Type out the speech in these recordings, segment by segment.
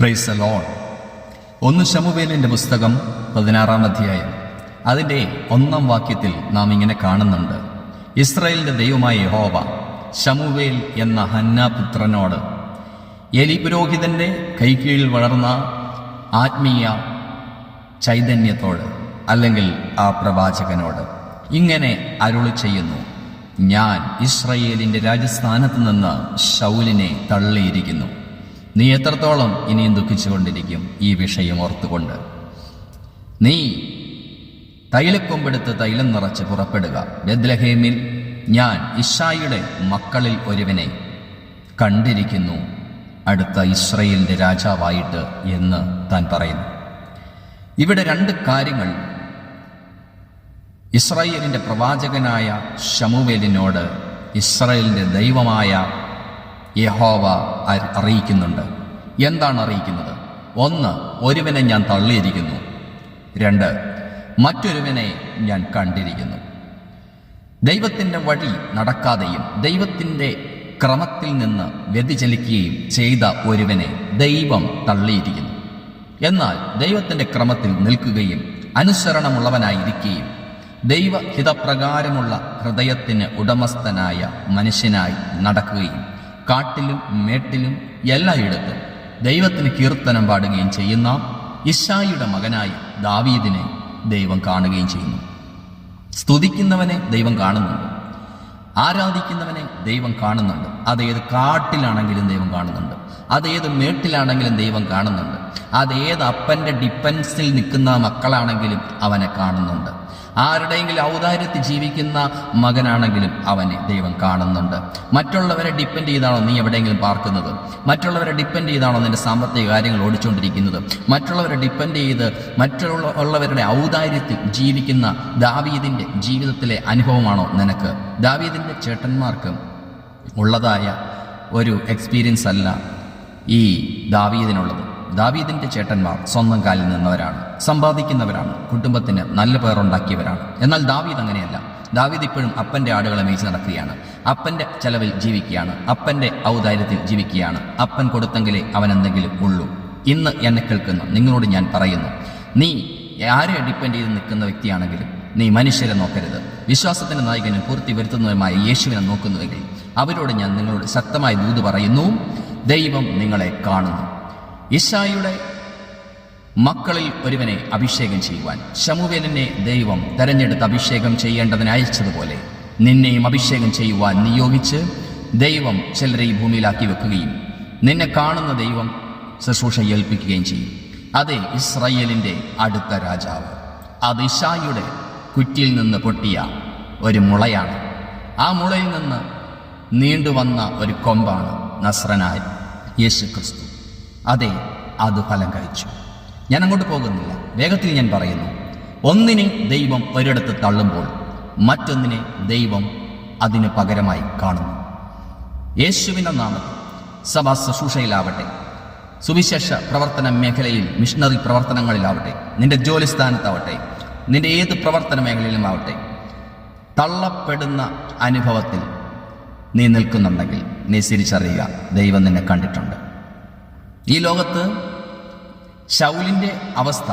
Price loan ഒന്ന് ശമുവേലിന്റെ പുസ്തകം പതിനാറാം അധ്യായം. അതിന്റെ ഒന്നാം വാക്യത്തിൽ നാം ഇങ്ങനെ കാണുന്നുണ്ട്. ഇസ്രായേലിന്റെ ദൈവമായ യഹോവ ശമുവേൽ എന്ന ഹന്നാപുത്രനോട് എലി പുരോഹിതന്റെ കൈക്കീഴിൽ വളർന്ന ആത്മീയ ചൈതന്യത്തോട് അല്ലെങ്കിൽ ആ പ്രവാചകനോട് ഇങ്ങനെ അരുളി ചെയ്യുന്നു. ഞാൻ ഇസ്രയേലിന്റെ രാജസ്ഥാനത്ത് നിന്ന് ഷൗലിനെ തള്ളിയിരിക്കുന്നു. നീ എത്രത്തോളം ഇനിയും ദുഃഖിച്ചുകൊണ്ടിരിക്കും ഈ വിഷയം ഓർത്തുകൊണ്ട്. നീ തൈലക്കൊമ്പെടുത്ത് തൈലം നിറച്ച് പുറപ്പെടുക. ബദ്ലഹേമിൽ ഞാൻ ഇഷായിയുടെ മക്കളിൽ ഒരുവനെ കണ്ടിരിക്കുന്നു. അടുത്ത ഇസ്രയേലിന്റെ രാജാവായിട്ട് എന്ന് താൻ പറയുന്നു. ഇവിടെ രണ്ട് കാര്യങ്ങൾ ഇസ്രായേലിന്റെ പ്രവാചകനായ ഷമുവേലിനോട് ഇസ്രായേലിന്റെ ദൈവമായ യഹോവ അറിയിക്കുന്നുണ്ട്. എന്താണ് അറിയിക്കുന്നത്? ഒന്ന് ഒരുവനെ ഞാൻ തള്ളിയിരിക്കുന്നു. രണ്ട് മറ്റൊരുവനെ ഞാൻ കണ്ടിരിക്കുന്നു. ദൈവത്തിന്റെ വഴി നടക്കാതെയും ദൈവത്തിന്റെ ക്രമത്തിൽ നിന്ന് വ്യതിചലിക്കുകയും ചെയ്ത ഒരുവനെ ദൈവം തള്ളിയിരിക്കുന്നു. എന്നാൽ ദൈവത്തിന്റെ ക്രമത്തിൽ നിൽക്കുകയും അനുസരണമുള്ളവനായിരിക്കുകയും ദൈവഹിതപ്രകാരമുള്ള ഹൃദയത്തിന് ഉടമസ്ഥനായ മനുഷ്യനായി നടക്കുകയും കാട്ടിലും മേട്ടിലും എല്ലായിടത്തും ദൈവത്തിന് കീർത്തനം പാടുകയും ചെയ്യുന്ന ഇഷായിയുടെ മകനായി ദാവീദിനെ ദൈവം കാണുകയും ചെയ്യുന്നു. സ്തുതിക്കുന്നവനെ ദൈവം കാണുന്നുണ്ട്. ആരാധിക്കുന്നവനെ ദൈവം കാണുന്നുണ്ട്. അതേത് കാട്ടിലാണെങ്കിലും ദൈവം കാണുന്നുണ്ട്. അതേത് മേട്ടിലാണെങ്കിലും ദൈവം കാണുന്നുണ്ട്. അതേത് അപ്പന്റെ ഡിപ്പൻസിൽ നിൽക്കുന്ന മക്കളാണെങ്കിലും അവനെ കാണുന്നുണ്ട്. ആരുടെയെങ്കിലും ഔദാര്യത്തിൽ ജീവിക്കുന്ന മകനാണെങ്കിലും അവനെ ദൈവം കാണുന്നുണ്ട്. മറ്റുള്ളവരെ ഡിപ്പെൻഡ് ചെയ്താണോ നീ എവിടെയെങ്കിലും പാർക്കുന്നത്? മറ്റുള്ളവരെ ഡിപ്പെൻഡ് ചെയ്താണോ നിന്റെ സാമ്പത്തിക കാര്യങ്ങൾ ഓടിച്ചുകൊണ്ടിരിക്കുന്നത്? മറ്റുള്ളവരെ ഡിപ്പെൻഡ് ചെയ്ത് മറ്റുള്ള ഉള്ളവരുടെ ഔദാര്യത്തിൽ ജീവിക്കുന്ന ദാവീദിന്റെ ജീവിതത്തിലെ അനുഭവമാണോ നിനക്ക്? ദാവീദിന്റെ ചേട്ടന്മാർക്ക് ഉള്ളതായ ഒരു എക്സ്പീരിയൻസ് അല്ല ഈ ദാവീദിനുള്ളത്. ദാവീദിന്റെ ചേട്ടന്മാർ സ്വന്തം കാലിൽ നിന്നവരാണ്. സമ്പാദിക്കുന്നവരാണ്. കുടുംബത്തിന് നല്ല പേറുണ്ടാക്കിയവരാണ് എന്നാൽ ദാവീദ് അങ്ങനെയല്ല. ദാവീദ് ഇപ്പോഴും അപ്പന്റെ ആടുകളെ മേച്ച് നടക്കുകയാണ്. അപ്പന്റെ ചെലവിൽ ജീവിക്കുകയാണ്. അപ്പന്റെ ഔദാര്യത്തിൽ ജീവിക്കുകയാണ്. അപ്പൻ കൊടുത്തെങ്കിലേ അവൻ എന്തെങ്കിലും ഉള്ളൂ. ഇന്ന് എന്നെ കേൾക്കുന്നു. നിങ്ങളോട് ഞാൻ പറയുന്നു. നീ ആരെ ഡിപ്പെൻഡ് ചെയ്ത് നിൽക്കുന്ന വ്യക്തിയാണെങ്കിലും നീ മനുഷ്യരെ നോക്കരുത്. വിശ്വാസത്തിന്റെ നായകനും പൂർത്തി വരുത്തുന്നതുമായ യേശുവിനെ നോക്കുന്നുവെങ്കിൽ അവരോട് ഞാൻ നിങ്ങളോട് ശക്തമായ ദൂത് പറയുന്നു. ദൈവം നിങ്ങളെ കാണുന്നു. ഇഷായുടെ മക്കളിൽ ഒരുവനെ അഭിഷേകം ചെയ്യുവാൻ. ശമുവേലിനെ ദൈവം തെരഞ്ഞെടുത്ത് അഭിഷേകം ചെയ്യേണ്ടതിന് അയച്ചതുപോലെ നിന്നെയും അഭിഷേകം ചെയ്യുവാൻ നിയോഗിച്ച് ദൈവം ചിലരെ ഈ ഭൂമിയിലാക്കി വെക്കുകയും നിന്നെ കാണുന്ന ദൈവം ശുശ്രൂഷ ഏൽപ്പിക്കുകയും ചെയ്യും. അതെ ഇസ്രയേലിന്റെ അടുത്ത രാജാവ്. അത് ഇഷായുടെ കുറ്റിയിൽ നിന്ന് പൊട്ടിയ ഒരു മുളയാണ്. ആ മുളയിൽ നിന്ന് നീണ്ടുവന്ന ഒരു കൊമ്പാണ് നസ്രനായ യേശു ക്രിസ്തു അതെ അത് ഫലം കഴിച്ചു. ഞാൻ അങ്ങോട്ട് പോകുന്നില്ല. വേഗത്തിൽ ഞാൻ പറയുന്നു ഒന്നിനെ ദൈവം ഒരിടത്ത് തള്ളുമ്പോൾ മറ്റൊന്നിനെ ദൈവം അതിന് പകരമായി കാണുന്നു. യേശുവിന്റെ നാമത്തിൽ സഭാ ശുശ്രൂഷയിലാവട്ടെ സുവിശേഷ പ്രവർത്തന മേഖലയിൽ മിഷണറി പ്രവർത്തനങ്ങളിലാവട്ടെ നിന്റെ ജോലി സ്ഥാനത്താവട്ടെ നിന്റെ ഏത് പ്രവർത്തന മേഖലയിലും ആവട്ടെ തള്ളപ്പെടുന്ന അനുഭവത്തിൽ നീ നിൽക്കുന്നുണ്ടെങ്കിൽ നീ തിരിച്ചറിയുക ദൈവം നിന്നെ കണ്ടിട്ടുണ്ട്. ഈ ലോകത്ത് ശൗലിന്റെ അവസ്ഥ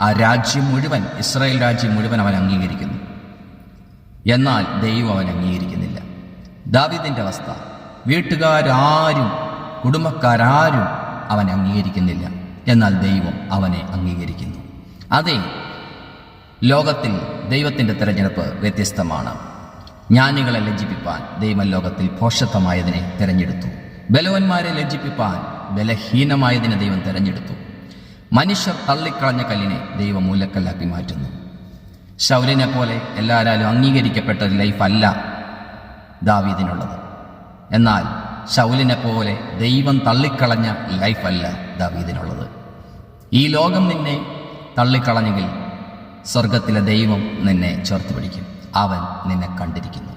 ആ രാജ്യം മുഴുവൻ ഇസ്രായേൽ രാജ്യം മുഴുവൻ അവൻ അംഗീകരിക്കുന്നു. എന്നാൽ ദൈവം അവൻ അംഗീകരിക്കുന്നില്ല. ദാവിദിന്റെ അവസ്ഥ വീട്ടുകാരാരും കുടുംബക്കാരാരും അവൻ അംഗീകരിക്കുന്നില്ല. എന്നാൽ ദൈവം അവനെ അംഗീകരിക്കുന്നു. അതെ ലോകത്തിൽ ദൈവത്തിന്റെ തിരഞ്ഞെടുപ്പ് വ്യത്യസ്തമാണ്. ജ്ഞാനികളെ ലജ്ജിപ്പിപ്പാൻ ദൈവം ലോകത്തിൽ ഭോഷത്വമായതിനെ തിരഞ്ഞെടുത്തു. ബലവന്മാരെ ലജ്ജിപ്പിപ്പാൻ ബലഹീനമായതിനെ ദൈവം തെരഞ്ഞെടുത്തു. മനുഷ്യർ തള്ളിക്കളഞ്ഞ കല്ലിനെ ദൈവം മൂലക്കല്ലാക്കി മാറ്റുന്നു. ശൗലിനെ പോലെ എല്ലാവരാലും അംഗീകരിക്കപ്പെട്ട ലൈഫല്ല ദാവീദിനുള്ളത്. എന്നാൽ ശൗലിനെ പോലെ ദൈവം തള്ളിക്കളഞ്ഞ ലൈഫല്ല ദാവീദിനുള്ളത്. ഈ ലോകം നിന്നെ തള്ളിക്കളഞ്ഞെങ്കിൽ സ്വർഗത്തിലെ ദൈവം നിന്നെ ചേർത്ത് പിടിക്കും. അവൻ നിന്നെ കണ്ടിരിക്കുന്നു.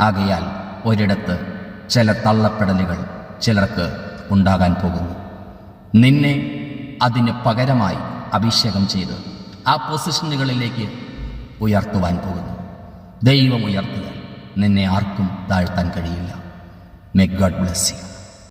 ആകയാൽ ഒരിടത്ത് ചില തള്ളപ്പെടലുകൾ ചിലർക്ക് ഉണ്ടാകാൻ പോകുന്നു. നിന്നെ അതിന് പകരമായി അഭിഷേകം ചെയ്ത് ആ പൊസിഷനുകളിലേക്ക് ഉയർത്തുവാൻ പോകുന്നു. ദൈവം ഉയർത്തുക നിന്നെ ആർക്കും താഴ്ത്താൻ കഴിയില്ല. മെ ഗാഡ് ബ്ലെസ്